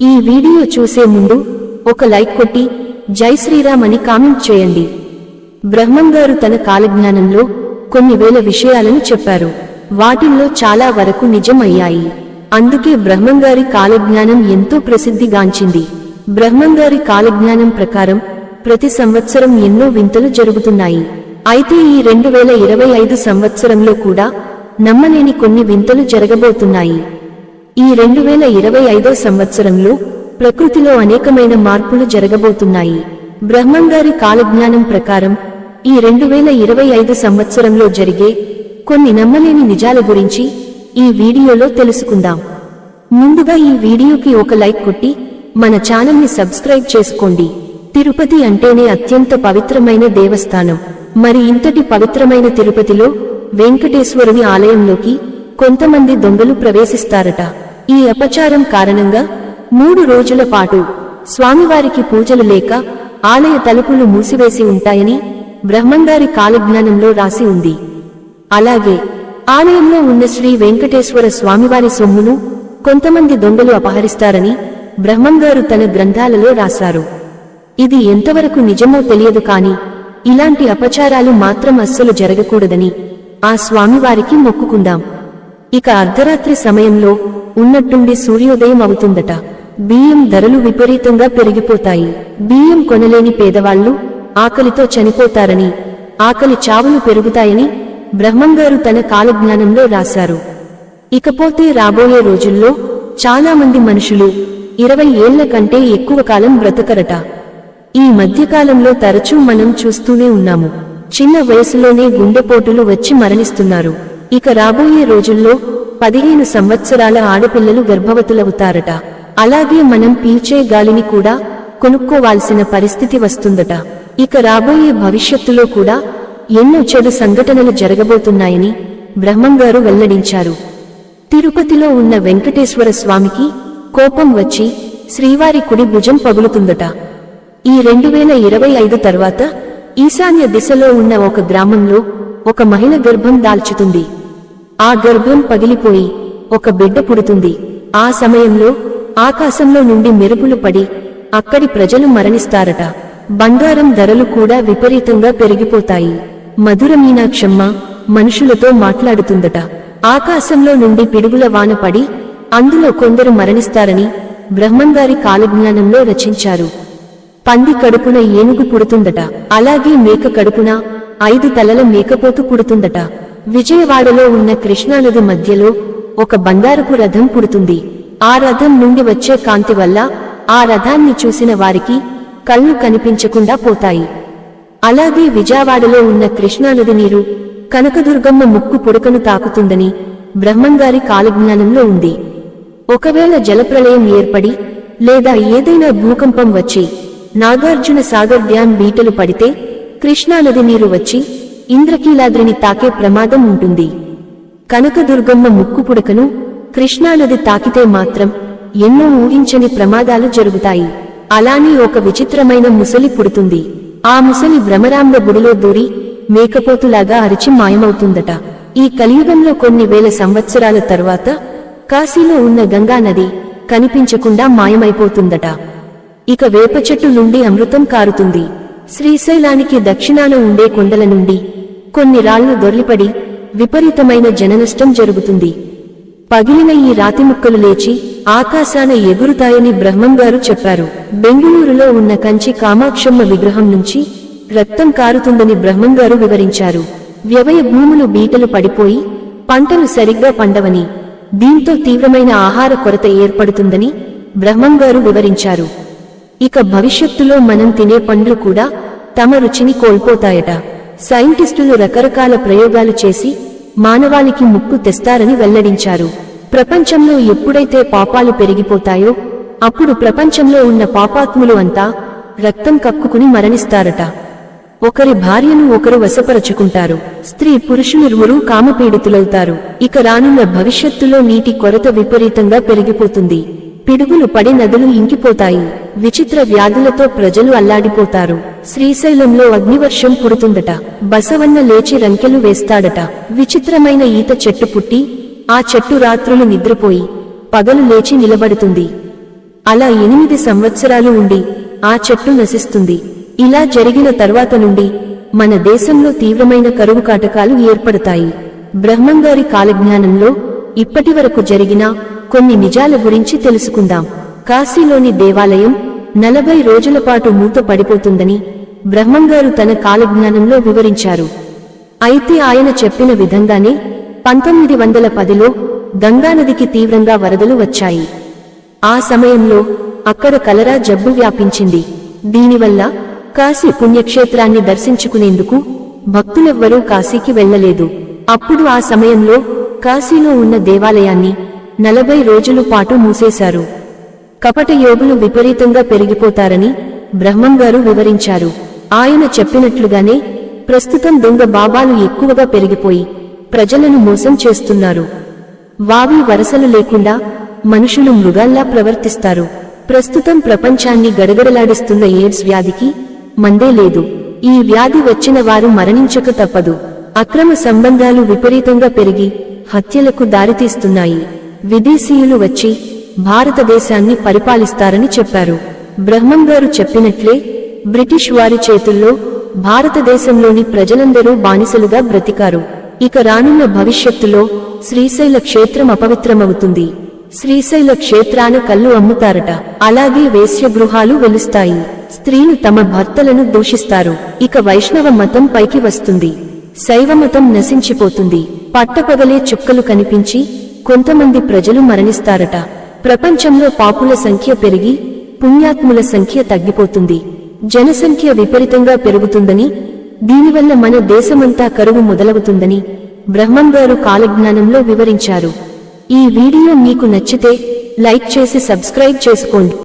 ఈ వీడియో చూసే ముందు ఒక లైక్ కొట్టి జై శ్రీరామ్ అని కామెంట్ చేయండి. బ్రహ్మం గారు తన కాలజ్ఞానంలో కొన్ని వేల విషయాలను చెప్పారు. వాటిల్లో చాలా వరకు నిజం అయ్యాయి అందుకే బ్రహ్మంగారి కాలజ్ఞానం ఎంతో ప్రసిద్ధిగాంచింది. బ్రహ్మంగారి కాలజ్ఞానం ప్రకారం ప్రతి సంవత్సరం ఎన్నో వింతలు జరుగుతున్నాయి. అయితే ఈ రెండు వేల ఇరవై ఐదు సంవత్సరంలో కూడా నమ్మలేని కొన్ని వింతలు జరగబోతున్నాయి. ఈ రెండు వేల ఇరవై ఐదో సంవత్సరంలో ప్రకృతిలో అనేకమైన మార్పులు జరగబోతున్నాయి. బ్రహ్మంగారి కాలజ్ఞానం ప్రకారం ఈ రెండు వేల ఇరవై ఐదు సంవత్సరంలో జరిగే కొన్ని నమ్మలేని నిజాల గురించి ఈ వీడియోలో తెలుసుకుందాం. ముందుగా ఈ వీడియోకి ఒక లైక్ కొట్టి మన ఛానల్ని సబ్స్క్రైబ్ చేసుకోండి. తిరుపతి అంటేనే అత్యంత పవిత్రమైన దేవస్థానం. మరి ఇంతటి పవిత్రమైన తిరుపతిలో వెంకటేశ్వరుని ఆలయంలోకి కొంతమంది దొంగలు ప్రవేశిస్తారట. ఈ అపచారం కారణంగా మూడు రోజుల పాటు స్వామివారికి పూజలు లేక ఆలయ తలుపులు మూసివేసి ఉంటాయని బ్రహ్మంగారి కాలజ్ఞానంలో రాసి ఉంది. అలాగే ఆలయంలో ఉన్న శ్రీ వెంకటేశ్వర స్వామివారి సొమ్మును కొంతమంది దొంగలు అపహరిస్తారని బ్రహ్మంగారు తన గ్రంథాలలో రాశారు. ఇది ఎంతవరకు నిజమో తెలియదు కాని ఇలాంటి అపచారాలు మాత్రం అస్సలు జరగకూడదని ఆ స్వామివారికి మొక్కుకుందాం. ఇక అర్ధరాత్రి సమయంలో ఉన్నట్టుండి సూర్యోదయం అవుతుందట. బియ్యం ధరలు విపరీతంగా పెరిగిపోతాయి. బియ్యం కొనలేని పేదవాళ్ళు ఆకలితో చనిపోతారని ఆకలి చావులు పెరుగుతాయని బ్రహ్మంగారు తన కాలజ్ఞానంలో రాశారు. ఇకపోతే రాబోయే రోజుల్లో చాలా మంది మనుషులు ఇరవై ఏళ్ళ కంటే ఎక్కువ కాలం బ్రతకరట. ఈ మధ్యకాలంలో తరచూ మనం చూస్తూనే ఉన్నాము. చిన్న వయసులోనే గుండెపోటులు వచ్చి మరణిస్తున్నారు. ఇక రాబోయే రోజుల్లో పదిహేను సంవత్సరాల ఆడపిల్లలు గర్భవతులవుతారట. అలాగే మనం పీల్చే గాలిని కూడా కొనుక్కోవాల్సిన పరిస్థితి వస్తుందట. ఇక రాబోయే భవిష్యత్తులో కూడా ఎన్నో చెడు సంఘటనలు జరగబోతున్నాయని బ్రహ్మంగారు వెల్లడించారు. తిరుపతిలో ఉన్న వెంకటేశ్వర స్వామికి కోపం వచ్చి శ్రీవారి కుడి భుజం పగులుతుందట. ఈ రెండు వేల ఇరవై ఐదు తర్వాత ఈశాన్య దిశలో ఉన్న ఒక గ్రామంలో ఒక మహిళ గర్భం దాల్చుతుంది. ఆ గర్భం పగిలిపోయి ఒక బిడ్డ పుడుతుంది. ఆ సమయంలో ఆకాశంలో నుండి మెరుపులు పడి అక్కడి ప్రజలు మరణిస్తారట. బంగారం ధరలు కూడా విపరీతంగా పెరిగిపోతాయి. మధుర మీనాక్షమ్మ మనుషులతో మాట్లాడుతుందట. ఆకాశంలో నుండి పిడుగుల వాన పడి అందులో కొందరు మరణిస్తారని బ్రహ్మంగారి కాలజ్ఞానంలో రచించారు. పంది కడుపున ఏనుగు పుడుతుందట. అలాగే మేక కడుపున ఐదు తలల మేకపోతు పుడుతుందట విజయవాడలో ఉన్న కృష్ణానది మధ్యలో ఒక బంగారపు రథం పుడుతుంది. ఆ రథం నుండి వచ్చే కాంతి వల్ల ఆ రథాన్ని చూసిన వారికి కళ్ళు కనిపించకుండా పోతాయి. అలాగే విజయవాడలో ఉన్న కృష్ణానది నీరు కనకదుర్గమ్మ ముక్కు పుడకను తాకుతుందని బ్రహ్మంగారి కాలజ్ఞానంలో ఉంది. ఒకవేళ జలప్రలయం ఏర్పడి లేదా ఏదైనా భూకంపం వచ్చి నాగార్జున సాగర్ డ్యాం బీటలు పడితే కృష్ణానది నీరు వచ్చి ఇంద్రకీలాద్రిని తాకే ప్రమాదం ఉంటుంది. కనకదుర్గమ్మ ముక్కు పుడకను కృష్ణానది తాకితే మాత్రం ఎన్నో ఊహించని ప్రమాదాలు జరుగుతాయి. అలానే ఒక విచిత్రమైన ముసలి పుడుతుంది. ఆ ముసలి భ్రమరాంబ గుడిలో దూరి మేకపోతులాగా అరిచి మాయమవుతుందట. ఈ కలియుగంలో కొన్ని వేల సంవత్సరాల తరువాత కాశీలో ఉన్న గంగా నది కనిపించకుండా మాయమైపోతుందట. ఇక వేప చెట్టు నుండి అమృతం కారుతుంది. శ్రీశైలానికి దక్షిణాన ఉండే కొండల నుండి కొన్ని రాళ్ళు దొర్లిపడి విపరీతమైన జననష్టం జరుగుతుంది. పగిలిన ఈ రాతి ముక్కలు లేచి ఆకాశాన ఎగురుతాయని బ్రహ్మంగారు చెప్పారు. బెంగుళూరులో ఉన్న కంచి కామాక్షమ్మ విగ్రహం నుంచి రక్తం కారుతుందని బ్రహ్మంగారు వివరించారు. వ్యవయ భూములు బీటలు పడిపోయి పంటలు సరిగ్గా పండవని దీంతో తీవ్రమైన ఆహార కొరత ఏర్పడుతుందని బ్రహ్మంగారు వివరించారు. ఇక భవిష్యత్తులో మనం తినే పండ్లు కూడా తమ రుచిని కోల్పోతాయట. సైంటిస్టులు రకరకాల ప్రయోగాలు చేసి మానవాళికి ముప్పు తెస్తారని వెల్లడించారు. ప్రపంచంలో ఎప్పుడైతే పాపాలు పెరిగిపోతాయో అప్పుడు ప్రపంచంలో ఉన్న పాపాత్ములు అంతా రక్తం కక్కుకుని మరణిస్తారట. ఒకరి భార్యను ఒకరు వశపరచుకుంటారు. స్త్రీ పురుషులిరువురు కామపీడితులవుతారు. ఇక రానున్న భవిష్యత్తులో నీటి కొరత విపరీతంగా పెరిగిపోతుంది. పిడుగులు పడి నదులు ఇంకిపోతాయి. విచిత్ర వ్యాధులతో ప్రజలు అల్లాడిపోతారు. శ్రీశైలంలో అగ్నివర్షం పుడుతుందట. బసవన్న లేచి రంకెలు వేస్తాడట. విచిత్రమైన ఈత చెట్టు పుట్టి ఆ చెట్టు రాత్రులు నిద్రపోయి పగలు లేచి నిలబడుతుంది. అలా ఎనిమిది సంవత్సరాలు ఉండి ఆ చెట్టు నశిస్తుంది. ఇలా జరిగిన తర్వాత నుండి మన దేశంలో తీవ్రమైన కరువు కాటకాలు ఏర్పడతాయి. బ్రహ్మంగారి కాలజ్ఞానంలో ఇప్పటి వరకు జరిగిన కొన్ని నిజాల గురించి తెలుసుకుందాం. కాశీలోని దేవాలయం నలభై రోజుల పాటు మూత పడిపోతుందని బ్రహ్మంగారు తన కాలజ్ఞానంలో వివరించారు. అయితే ఆయన చెప్పిన విధంగానే పంతొమ్మిది వందల పదిలో గంగానదికి తీవ్రంగా వరదలు వచ్చాయి. ఆ సమయంలో అక్కడ కలరా జబ్బు వ్యాపించింది. దీనివల్ల కాశీ పుణ్యక్షేత్రాన్ని దర్శించుకునేందుకు భక్తులెవ్వరూ కాశీకి వెళ్ళలేదు అప్పుడు ఆ సమయంలో కాశీలో ఉన్న దేవాలయాన్ని నలభై రోజుల పాటు మూసేశారు. కపట యోగులు విపరీతంగా పెరిగిపోతారని బ్రహ్మం గారు వివరించారు. ఆయన చెప్పినట్లుగానే ప్రస్తుతం దొంగ బాబాలు ఎక్కువగా పెరిగిపోయి ప్రజలను మోసం చేస్తున్నారు. వావి వరసలు లేకుండా మనుషులు మృగాల్లా ప్రవర్తిస్తారు. ప్రస్తుతం ప్రపంచాన్ని గడగడలాడిస్తున్న ఎయిడ్స్ వ్యాధికి మందే లేదు. ఈ వ్యాధి వచ్చిన వారు మరణించక తప్పదు. అక్రమ సంబంధాలు విపరీతంగా పెరిగి హత్యలకు దారితీస్తున్నాయి. విదేశీయులు వచ్చి భారతదేశాన్ని పరిపాలిస్తారని చెప్పారు. బ్రహ్మంగారు చెప్పినట్లే బ్రిటిష్ వారి చేతుల్లో భారతదేశంలోని ప్రజలందరూ బానిసలుగా బ్రతికారు. ఇక రానున్న భవిష్యత్తులో శ్రీశైల క్షేత్రం అపవిత్రమవుతుంది. శ్రీశైల క్షేత్రాన కళ్ళు అమ్ముతారట. అలాగే వేశ్య గృహాలు వెలుస్తాయి. స్త్రీలు తమ భర్తలను దూషిస్తారు. ఇక వైష్ణవ మతం పైకి వస్తుంది. శైవ మతం నశించిపోతుంది. పట్టపగలే చుక్కలు కనిపించి కొంతమంది ప్రజలు మరణిస్తారట. ప్రపంచంలో పాపుల సంఖ్య పెరిగి పుణ్యాత్ముల సంఖ్య తగ్గిపోతుంది. జనసంఖ్య విపరీతంగా పెరుగుతుందని దీనివల్ల మన దేశమంతా కరువు మొదలవుతుందని బ్రహ్మం గారు కాలజ్ఞానంలో వివరించారు. ఈ వీడియో మీకు నచ్చితే లైక్ చేసి సబ్స్క్రైబ్ చేసుకోండి.